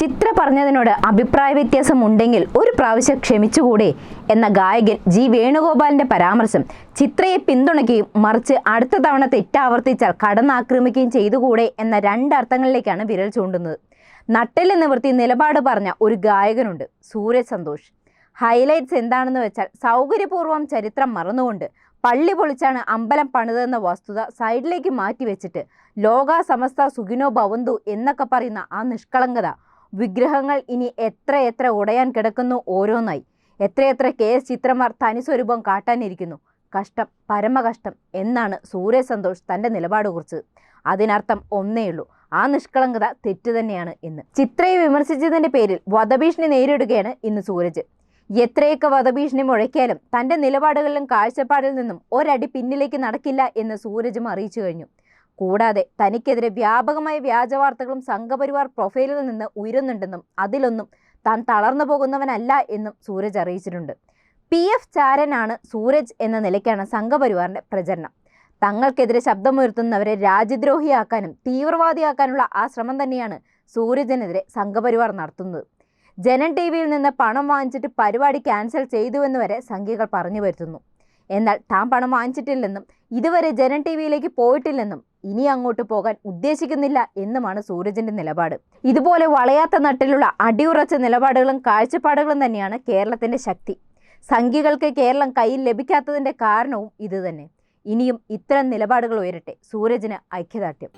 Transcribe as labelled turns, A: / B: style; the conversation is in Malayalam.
A: ചിത്ര പറഞ്ഞതിനോട് അഭിപ്രായ വ്യത്യാസം ഉണ്ടെങ്കിൽ ഒരു പ്രാവശ്യം ക്ഷമിച്ചുകൂടെ എന്ന ഗായകൻ ജി വേണുഗോപാലിന്റെ പരാമർശം ചിത്രയെ പിന്തുണയ്ക്കുകയും മറിച്ച് അടുത്ത തവണ തെറ്റാവർത്തിച്ചാൽ കടന്നാക്രമിക്കുകയും ചെയ്തുകൂടെ എന്ന രണ്ടർത്ഥങ്ങളിലേക്കാണ് വിരൽ ചൂണ്ടുന്നത്. നട്ടെല്ല് നിവർത്തി നിലപാട് പറഞ്ഞ ഒരു ഗായകനുണ്ട് സൂര്യ സന്തോഷ്. ഹൈലൈറ്റ്സ് എന്താണെന്ന് വെച്ചാൽ സൗകര്യപൂർവം ചരിത്രം മറന്നുകൊണ്ട് പള്ളി പൊളിച്ചാണ് അമ്പലം പണിതെന്ന വസ്തുത സൈഡിലേക്ക് മാറ്റിവെച്ചിട്ട് വെച്ചിട്ട് ലോക സമസ്ത സുഖിനോ ഭവന്തു എന്നൊക്കെ പറയുന്ന ആ നിഷ്കളങ്കത വിഗ്രഹങ്ങൾ ഇനി എത്രയെത്ര എത്ര ഉടയാൻ കിടക്കുന്നു ഓരോന്നായി. എത്രയെത്ര കെ എസ് ചിത്രമാർ തനി സ്വരൂപം കാട്ടാനിരിക്കുന്നു. കഷ്ടം പരമകഷ്ടം എന്നാണ് സൂര്യ സന്തോഷ് തന്റെ നിലപാട് കുറിച്ചത് അതിനർത്ഥം ഒന്നേയുള്ളൂ ആ നിഷ്കളങ്കത തെറ്റ് തന്നെയാണ് ഇന്ന്. ചിത്രയെ വിമർശിച്ചതിന്റെ പേരിൽ വധഭീഷണി നേരിടുകയാണ് ഇന്ന് സൂരജ്. എത്രയൊക്കെ വധഭീഷണി മുഴക്കിയാലും തന്റെ നിലപാടുകളിലും കാഴ്ചപ്പാടിൽ നിന്നും ഒരടി പിന്നിലേക്ക് നടക്കില്ല എന്ന് സൂരജും അറിയിച്ചു കഴിഞ്ഞു. കൂടാതെ തനിക്കെതിരെ വ്യാപകമായ വ്യാജവാർത്തകളും സംഘപരിവാർ പ്രൊഫൈലിൽ നിന്ന് ഉയരുന്നുണ്ടെന്നും അതിലൊന്നും താൻ തളർന്നു പോകുന്നവനല്ല എന്നും സൂരജ് അറിയിച്ചിട്ടുണ്ട്. പി. എഫ്. ചാരനാണ് സൂരജ് എന്ന നിലയ്ക്കാണ് സംഘപരിവാറിന്റെ പ്രചരണം. തങ്ങൾക്കെതിരെ ശബ്ദമുയർത്തുന്നവരെ രാജ്യദ്രോഹിയാക്കാനും തീവ്രവാദിയാക്കാനുള്ള ആ ശ്രമം തന്നെയാണ് സൂരജിനെതിരെ സംഘപരിവാർ നടത്തുന്നത്. ജനൻ ടി വിയിൽ നിന്ന് പണം വാങ്ങിച്ചിട്ട് പരിപാടി ക്യാൻസൽ ചെയ്തുവെന്ന് വരെ സംഖ്യകൾ പറഞ്ഞു വരുത്തുന്നു. എന്നാൽ താൻ പണം വാങ്ങിച്ചിട്ടില്ലെന്നും ഇതുവരെ ജനൻ ടി വിയിലേക്ക് പോയിട്ടില്ലെന്നും ഇനി അങ്ങോട്ട് പോകാൻ ഉദ്ദേശിക്കുന്നില്ല എന്നുമാണ് സൂരജിന്റെ നിലപാട്. ഇതുപോലെ വളയാത്ത നട്ടിലുള്ള അടിയുറച്ച നിലപാടുകളും കാഴ്ചപ്പാടുകളും തന്നെയാണ് കേരളത്തിന്റെ ശക്തി. സംഖ്യകൾക്ക് കേരളം കയ്യിൽ ലഭിക്കാത്തതിന്റെ കാരണവും ഇതുതന്നെ ഇനിയും ഇത്തരം നിലപാടുകൾ ഉയരട്ടെ. സൂരജിന് ഐക്യദാർഢ്യം.